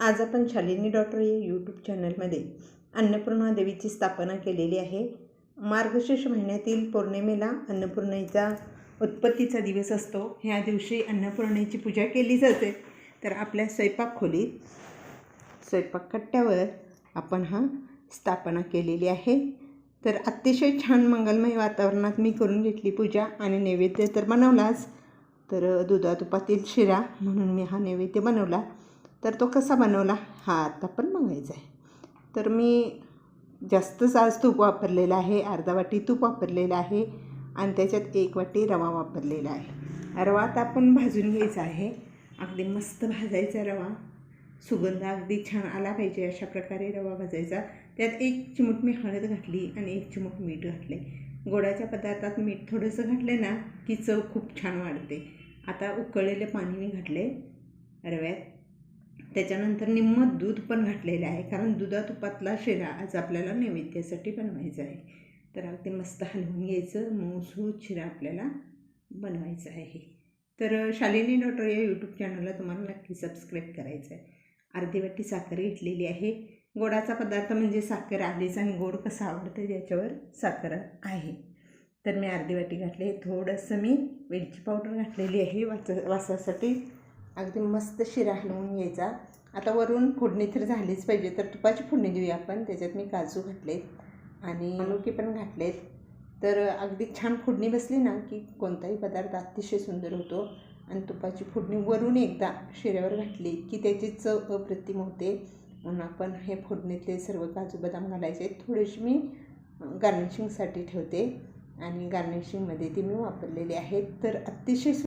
आज आपण शालिनी डॉक्टर या यूट्यूब चॅनलमध्ये अन्नपूर्णा देवीची स्थापना केलेली आहे. मार्गशीर्ष महिन्यातील पौर्णिमेला अन्नपूर्णेचा उत्पत्तीचा दिवस असतो. ह्या दिवशी अन्नपूर्णेची पूजा केली जाते. तर आपल्या स्वयंपाक खोलीत स्वयंपाक कट्ट्यावर आपण हा स्थापना केलेली आहे. तर अतिशय छान मंगलमय वातावरणात मी करून घेतली पूजा आणि नैवेद्य तर बनवलाच. तर दुधातुपातील शिरा म्हणून मी हा नैवेद्य बनवला. तर तो कसा बनवला? हा आता पण बघायचा आहे. तर मी जास्तच आज तूप वापरलेलं आहे अर्धा वाटी तूप वापरलेलं आहे आणि त्याच्यात एक वाटी रवा वापरलेला आहे. रवा आता आपण भाजून घ्यायचा आहे. अगदी मस्त भाजायचा रवा. सुगंध अगदी छान आला पाहिजे अशा प्रकारे रवा भाजायचा. त्यात एक चिमूट मी हळद घातली आणि एक चिमूट मीठ घातले. गोडाच्या पदार्थात मीठ थोडंसं घातले ना की चव खूप छान वाढते. आता उकळलेले पाणी मी घातले रव्यात. त्याच्यानंतर निम्म दूध पण घातलेलं आहे कारण दुधातुपातला शिरा आज आपल्याला नैवेद्यासाठी बनवायचा आहे. तर अगदी मस्त हलवून घ्यायचं मऊसूत शिरा आपल्याला बनवायचा आहे. तर शालिनी डॉटर या यूट्यूब चॅनलला तुम्हाला नक्की सबस्क्राईब करायचं आहे. अर्धी वाटी साखर घेतलेली आहे. गोडाचा पदार्थ म्हणजे साखर आलीच आणि गोड कसं आवडतं त्याच्यावर साखर आहे. तर मी अर्धी वाटी घातली थोडंसं मी वेलची पावडर घातलेली आहे वाच वासासाठी. अगदी मस्त शिरा हलवून घ्यायचा. आता वरून फोडणी तर झालीच पाहिजे तर तुपाची फोडणी देऊया आपण. त्याच्यात मी काजू घातलेत आणि मनुके पण घातलेत. तर अगदी छान फोडणी बसली ना की कोणताही पदार्थ अतिशय सुंदर होतो. आणि तुपाची फोडणी वरून एकदा शिऱ्यावर घातली की त्याची चव अप्रतिम होते. म्हणून आपण हे फोडणीतले सर्व काजू बदाम घालायचे. थोडेसे मी गार्निशिंगसाठी ठेवते. आणि गार्निशिंगमध्ये ती मी वापरलेली आहेत. तर अतिशय